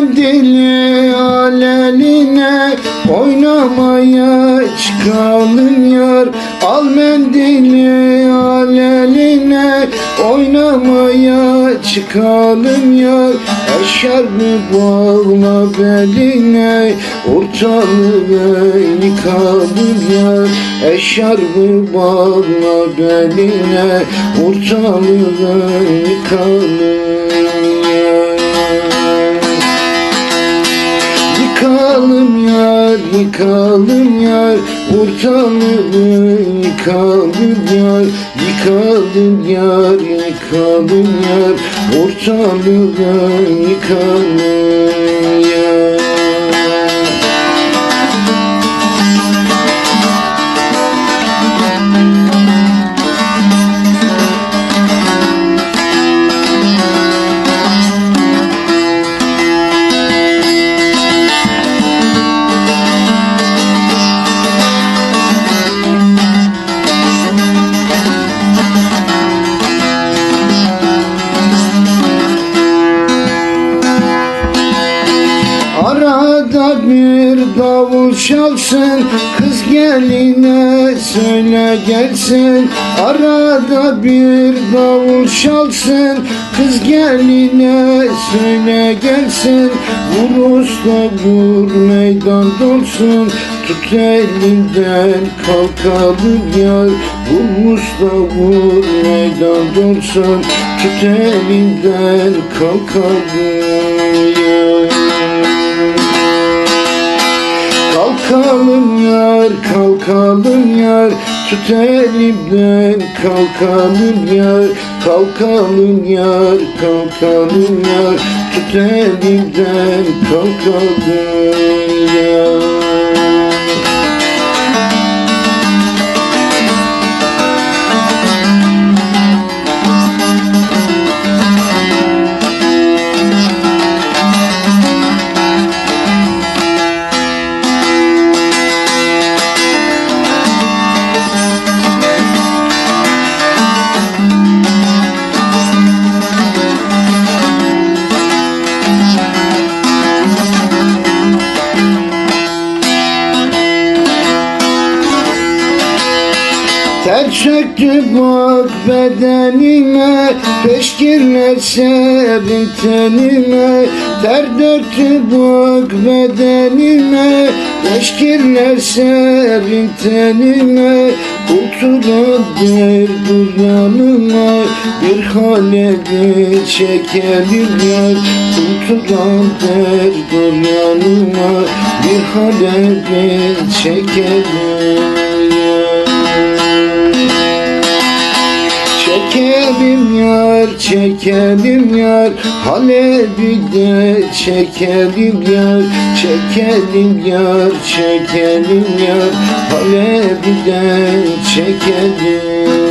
mendili aleline Oynamaya çıkalım yar. Al mendili aleline Oynamaya çıkalım yar. Eşarbı bağla beline Ortalığı yıkalım yar. Eşarbı bağla beline Ortalığı yıkalım yar Yıkalım yar, yıkalım yar Ortalığı yıkalım yar Yıkalım yar, yıkalım yar Ortalığı yıkalım yar bir davul çalsın Kız geline söyle gelsin. Arada bir davul çalsın Kız geline söyle gelsin. Vur usta vur meydan dolsun Tut elinden kalkalım yar. Vur usta vur meydan dolsun Tut elinden kalkalım Kalkalım yar, kalkalım yar. Tut elimden kalkalım yar. Kalkalım yar, kalkalım yar. Tut elimden kalkalım yar Ter çöktü bak bedenime Peşkirler serin tenime. Ter döktü bak bedenime Peşkirler serin tenime. Oturan der dur yanıma Bir halede çekelim yar Oturan der dur yanıma Bir halede çekelim Çekelim yar, çekelim yar. Halep'i de çekelim yar. Çekelim yar, çekelim yar. Halep'i de çekelim